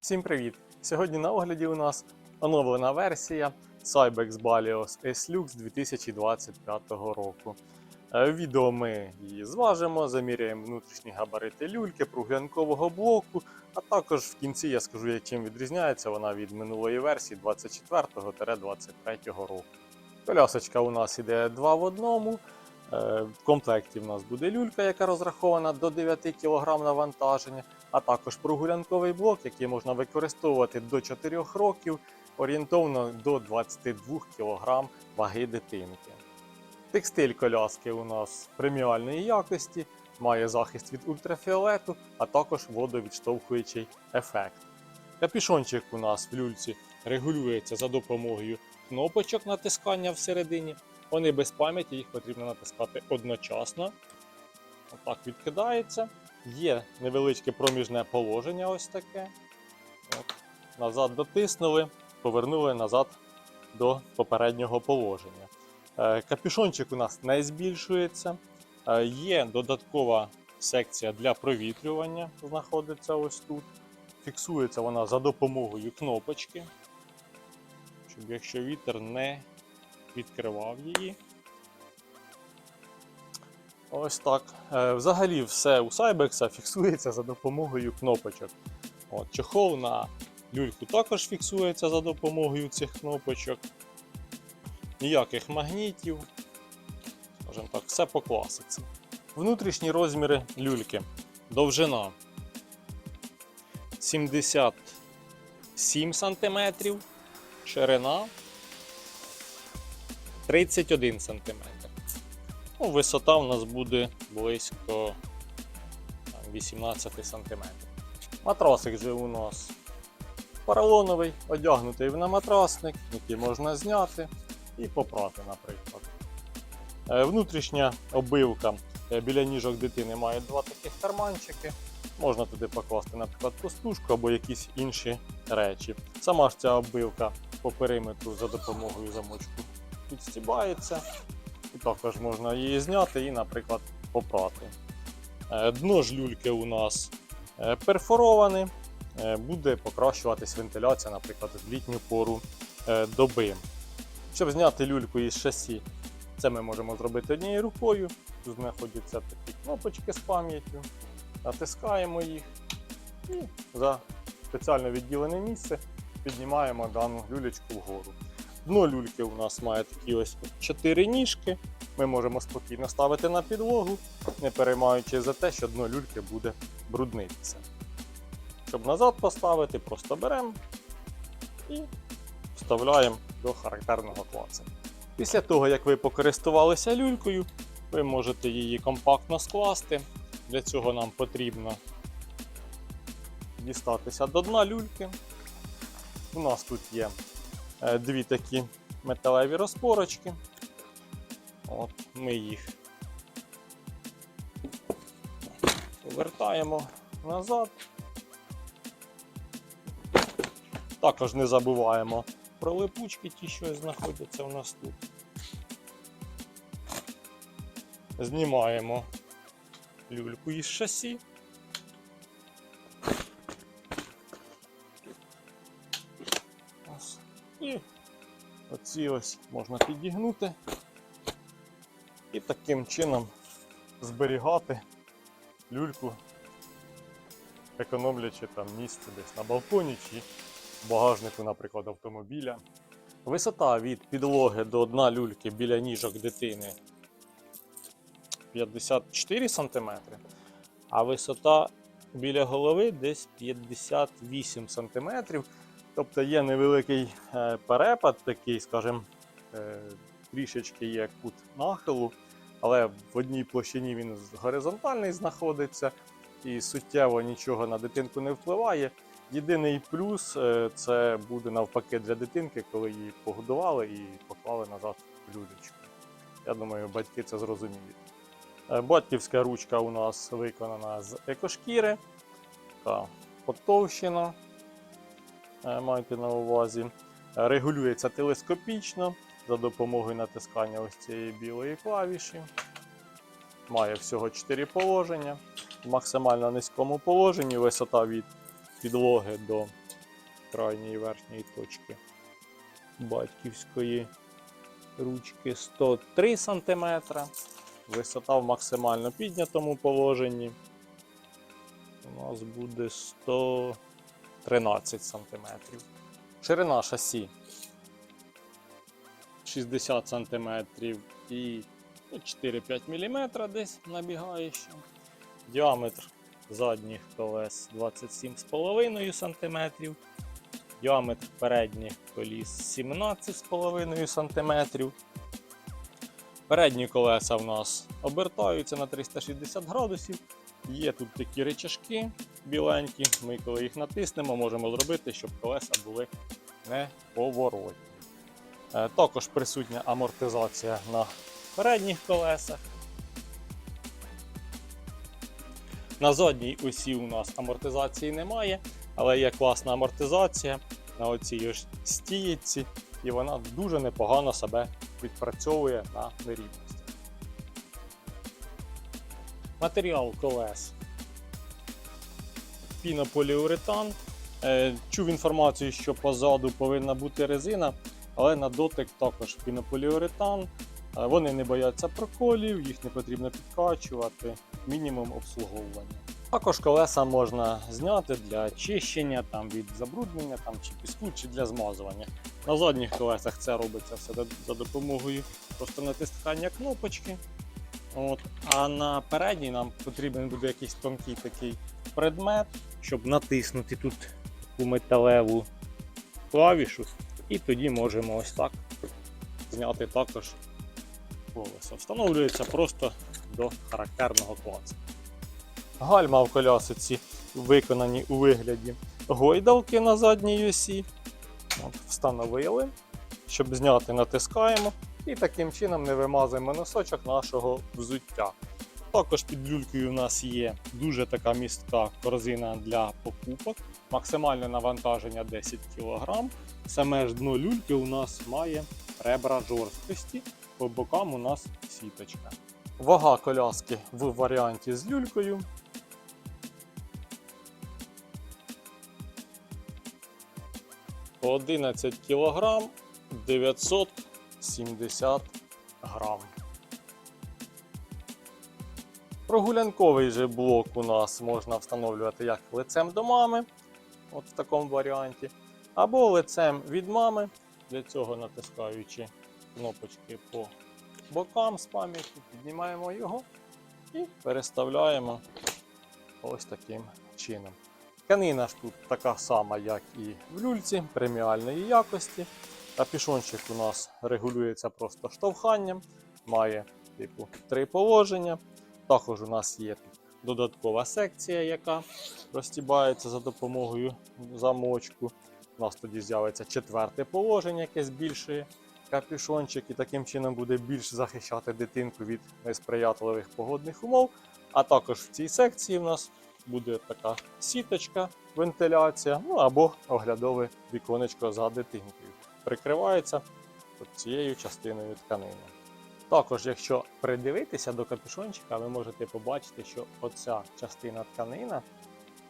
Всім привіт! Сьогодні на огляді у нас оновлена версія Cybex Balios S-Lux 2025 року. Е, відео ми її зважимо, заміряємо внутрішні габарити люльки, пруглянкового блоку, а також в кінці я скажу, як чим відрізняється вона від минулої версії 24-23 року. Колясочка у нас іде 2 в одному. Е, В комплекті в нас буде люлька, яка розрахована до 9 кг навантаження, а також прогулянковий блок, який можна використовувати до 4 років, орієнтовно до 22 кг ваги дитинки. Текстиль коляски у нас преміальної якості, має захист від ультрафіолету, а також водовідштовхуючий ефект. Капюшончик у нас в люльці регулюється за допомогою кнопочок натискання всередині. Вони без пам'яті, їх потрібно натискати одночасно. Отак відкидається. Є невеличке проміжне положення, ось таке. От. Назад дотиснули, повернули назад до попереднього положення. Е, Капюшончик у нас не збільшується. Е, Є додаткова секція для провітрювання, знаходиться ось тут. Фіксується вона за допомогою кнопочки, щоб якщо вітер не відкривав її. Ось так. Е, Взагалі все у Cybex фіксується за допомогою кнопочок. От, чохол на люльку також фіксується за допомогою цих кнопочок. Ніяких магнітів. Скажімо так, все по класиці. Внутрішні розміри люльки. Довжина 77 см, ширина 31 см. Ну, висота у нас буде близько 18 см. Матрасик же у нас поролоновий, одягнутий в наматрасник, який можна зняти і попрати, наприклад. Е, Внутрішня обивка е, біля ніжок дитини має два таких карманчики. Можна туди покласти, наприклад, простушку або якісь інші речі. Сама ж ця оббивка по периметру за допомогою замочку підстібається. Також можна її зняти і, наприклад, попрати. Е, Дно ж люльки у нас е, перфороване, е, буде покращуватись вентиляція, наприклад, в літню пору доби. Щоб зняти люльку із шасі, це ми можемо зробити однією рукою. Тут знаходяться такі кнопочки з пам'яттю. Натискаємо їх і за спеціально відділене місце піднімаємо дану люлечку вгору. Дно люльки у нас має такі ось чотири ніжки. Ми можемо спокійно ставити на підлогу, не переймаючи за те, що дно люльки буде бруднитися. Щоб назад поставити, просто беремо і вставляємо до характерного клацу. Після того, як ви покористувалися люлькою, ви можете її компактно скласти. Для цього нам потрібно дістатися до дна люльки. У нас тут є дві такі металеві розпорочки. От, ми їх повертаємо назад. Також не забуваємо про липучки, ті, що знаходяться у нас тут. Знімаємо люльку із шасі. Оці ось можна підігнути і таким чином зберігати люльку, економлячи там місце десь на балконі чи багажнику, наприклад, автомобіля. Висота від підлоги до дна люльки біля ніжок дитини 54 см, а висота біля голови десь 58 см. Тобто є невеликий е, перепад, такий, скажімо, е, трішечки є кут нахилу, але в одній площині він горизонтальний знаходиться і суттєво нічого на дитинку не впливає. Єдиний плюс е, це буде навпаки для дитинки, коли її погодували і поклали назад в люлечку. Я думаю, батьки це зрозуміють. Батьківська ручка у нас виконана з екошкіри. Така потовщена. Е, Майте на увазі. Регулюється телескопічно за допомогою натискання ось цієї білої клавіші. Має всього 4 положення. В максимально низькому положенні висота від підлоги до крайньої верхньої точки батьківської ручки 103 см. Висота в максимально піднятому положенні. У нас буде 113 см. Ширина шасі 60 см і ну, 4-5 мм десь набігає ще. Діаметр задніх колес 27,5 см. Діаметр передніх коліс 17,5 см. Передні колеса в нас обертаються на 360 градусів. Є тут такі речашки біленькі. Ми, коли їх натиснемо, можемо зробити, щоб колеса були не поворотні. Е, Також присутня амортизація на передніх колесах. На задній осі у нас амортизації немає, але є класна амортизація на оцій ось стієчці, і вона дуже непогано себе відпрацьовує на нерівності. Матеріал колес. Пінополіуретан. Е, Чув інформацію, що позаду повинна бути резина, але на дотик також пінополіуретан. Е, Вони не бояться проколів, їх не потрібно підкачувати, мінімум обслуговування. Також колеса можна зняти для чищення там, від забруднення там, чи піску, чи для змазування. На задніх колесах це робиться все за- допомогою просто натискання кнопочки. От. А на передній нам потрібен буде якийсь тонкий такий предмет, щоб натиснути тут таку металеву клавішу, і тоді можемо ось так зняти також колесо. Встановлюється просто до характерного класу. Гальма в колясиці виконані у вигляді гойдалки на задній осі. От, встановили. Щоб зняти, натискаємо і таким чином не вимазуємо носочок нашого взуття. Також під люлькою у нас є дуже така містка корзина для покупок, максимальне навантаження 10 кг. Саме ж дно люльки у нас має ребра жорсткості, по бокам у нас сіточка. Вага коляски в варіанті з люлькою. По 11 кг 970 грам. Прогулянковий же блок у нас можна встановлювати як лицем до мами, от в такому варіанті, або лицем від мами, для цього натискаючи кнопочки по бокам з пам'яті, піднімаємо його і переставляємо ось таким чином. Тканина ж тут така сама, як і в люльці, преміальної якості. Капюшончик у нас регулюється просто штовханням, має типу три положення. Також у нас є додаткова секція, яка розтібається за допомогою замочку. У нас тоді з'явиться четверте положення, яке збільшує капюшончик і таким чином буде більш захищати дитинку від несприятливих погодних умов. А також в цій секції в нас буде така сіточка, вентиляція, ну або оглядове віконечко за дитинкою. Прикривається цією частиною тканини. Також, якщо придивитися до капюшончика, ви можете побачити, що оця частина тканина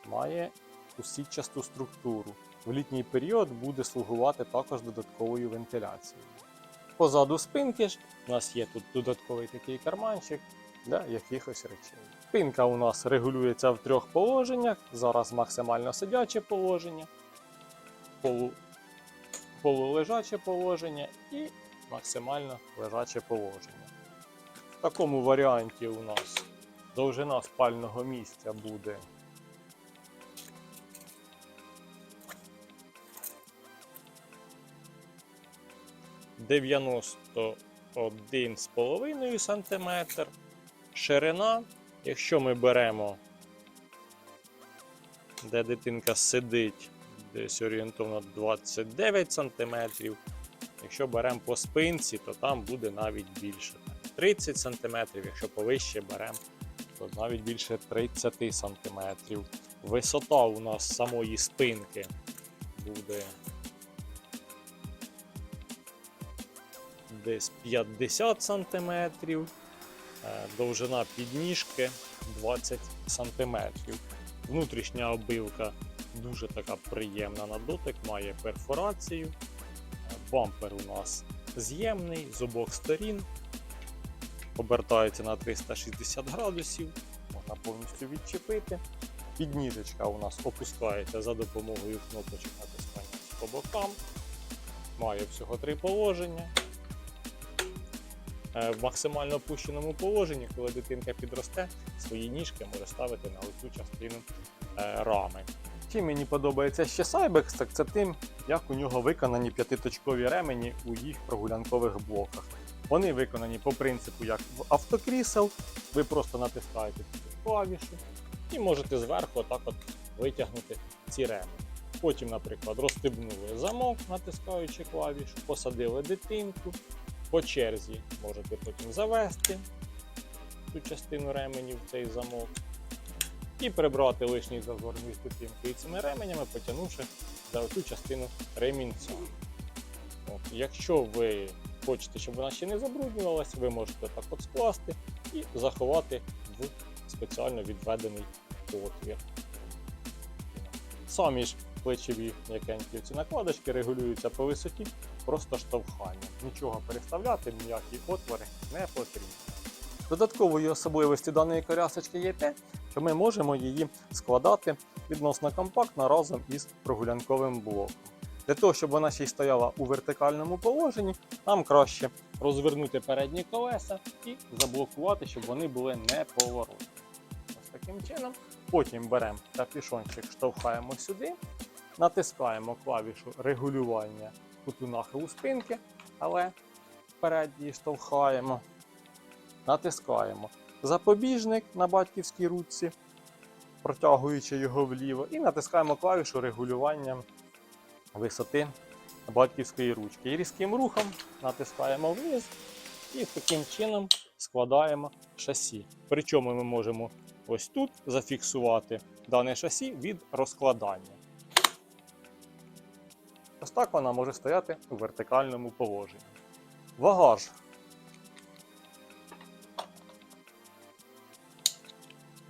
має усічасту структуру. В літній період буде слугувати також додатковою вентиляцією. Позаду спинки ж у нас є тут додатковий такий карманчик для якихось речей. Спинка у нас регулюється в трьох положеннях. Зараз максимально сидяче положення, полу, полулежаче положення і максимально лежаче положення. В такому варіанті у нас довжина спального місця буде дев'яносто один з половиною сантиметр. Ширина, якщо ми беремо, де дитинка сидить, десь орієнтовно 29 см. Якщо беремо по спинці, то там буде навіть більше. 30 см, якщо повище беремо, то навіть більше 30 см. Висота у нас самої спинки буде десь 50 см, довжина підніжки 20 см. Внутрішня обивка дуже така приємна на дотик, має перфорацію. Бампер у нас з'ємний з обох сторін. Обертається на 360 градусів, можна повністю відчепити. Підніжечка у нас опускається за допомогою кнопочок натискання по бокам. Має всього три положення. Е, В максимально опущеному положенні, коли дитинка підросте, свої ніжки може ставити на оцю частину е, рами. Чим мені подобається ще Cybex, так це тим, як у нього виконані п'ятиточкові ремені у їх прогулянкових блоках. Вони виконані по принципу, як в автокрісел. Ви просто натискаєте цю клавішу і можете зверху отак от витягнути ці ремені. Потім, наприклад, розстебнули замок, натискаючи клавішу, посадили дитинку. По черзі можете потім завести цю частину ременів в цей замок і прибрати лишній зазор між дитинкою і цими ременями, потягнувши за цю частину ремінця. От, якщо ви хочете, щоб вона ще не забруднювалася, ви можете так от скласти і заховати в спеціально відведений отвір. Самі ж плечові м'якенькі ці накладочки регулюються по висоті просто штовханням. Нічого переставляти, ніякі отвори не потрібно. Додатковою особливістю даної колясочки є те, що ми можемо її складати відносно компактно разом із прогулянковим блоком. Для того, щоб вона ще й стояла у вертикальному положенні, нам краще розвернути передні колеса і заблокувати, щоб вони були не поворотні. Ось таким чином. Потім беремо капюшончик, штовхаємо сюди, натискаємо клавішу регулювання куту нахилу спинки, але вперед її штовхаємо. Натискаємо запобіжник на батьківській ручці, протягуючи його вліво, і натискаємо клавішу регулювання висоти батьківської ручки. І різким рухом натискаємо вниз і таким чином складаємо шасі. Причому ми можемо ось тут зафіксувати дане шасі від розкладання. Ось так вона може стояти у вертикальному положенні. Вагаж.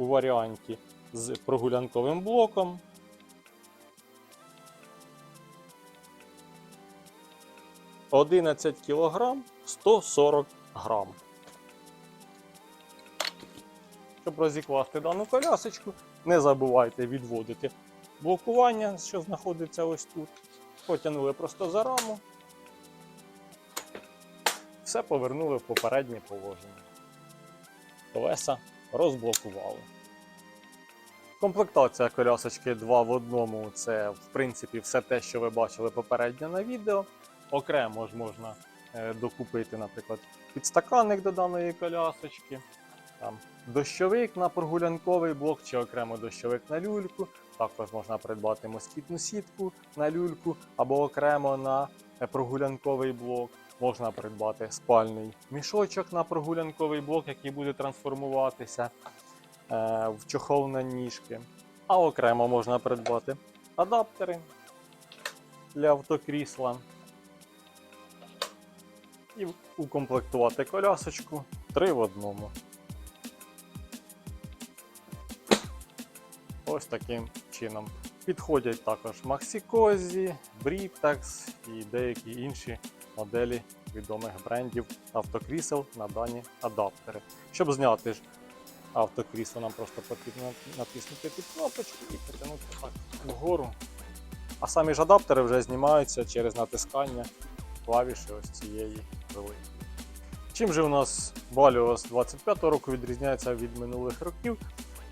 У варіанті з прогулянковим блоком. Одинадцять кілограм 140 грам. Щоб розікласти дану колясочку, не забувайте відводити блокування, що знаходиться ось тут. Потягнули просто за раму. Все повернули в попереднє положення. Колеса розблокували. Комплектація колясочки 2 в одному це, в принципі, все те, що ви бачили попередньо на відео. Окремо ж можна е, докупити, наприклад, підстаканник до даної колясочки, там, дощовик на прогулянковий блок чи окремо дощовик на люльку. Також можна придбати москітну сітку на люльку або окремо на е, прогулянковий блок. Можна придбати спальний мішочок на прогулянковий блок, який буде трансформуватися е, в чохол на ніжки. А окремо можна придбати адаптери для автокрісла і укомплектувати колясочку 3 в одному. Ось таким чином. Підходять також Maxi-Cosi, Britax і деякі інші моделі відомих брендів автокрісел на дані адаптери. Щоб зняти ж автокрісло, нам просто потрібно натиснути під кнопочку і потягнути так вгору. А самі ж адаптери вже знімаються через натискання клавіші ось цієї великої. Чим же у нас Balios 25 року відрізняється від минулих років?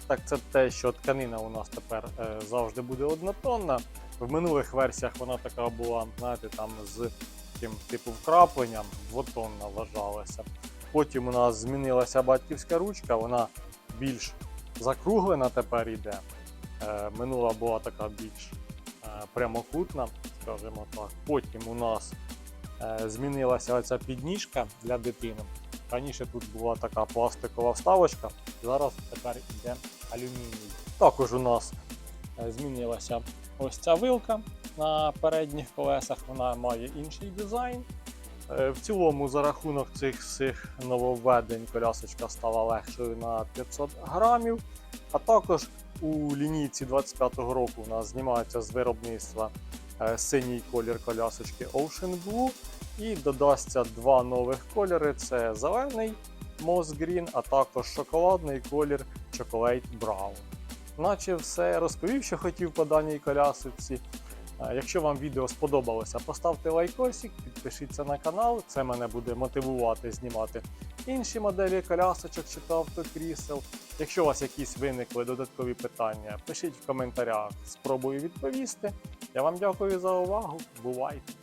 Так, це те, що тканина у нас тепер е, завжди буде однотонна. В минулих версіях вона така була, знаєте, там з таким типу вкрапленням, двотонна вважалася. Потім у нас змінилася батьківська ручка, вона більш закруглена тепер йде. Е, минула була така більш е, прямокутна, скажімо так. Потім у нас е, змінилася оця підніжка для дитини. Раніше тут була така пластикова вставочка, зараз тепер йде алюміній. Також у нас змінилася ось ця вилка на передніх колесах, вона має інший дизайн. Е, В цілому, за рахунок цих всіх нововведень, колясочка стала легшою на 500 грамів. А також у лінійці 25-го року нас знімається з виробництва е, синій колір колясочки Ocean Blue. І додасться два нових кольори: це зелений Moss Green, а також шоколадний колір Chocolate Brown. Наче все розповів, що хотів по даній колясочці. Якщо вам відео сподобалося, поставте лайкосик, підпишіться на канал, це мене буде мотивувати знімати інші моделі колясочок чи та автокрісел. Якщо у вас якісь виникли додаткові питання, пишіть в коментарях, спробую відповісти. Я вам дякую за увагу. Бувайте!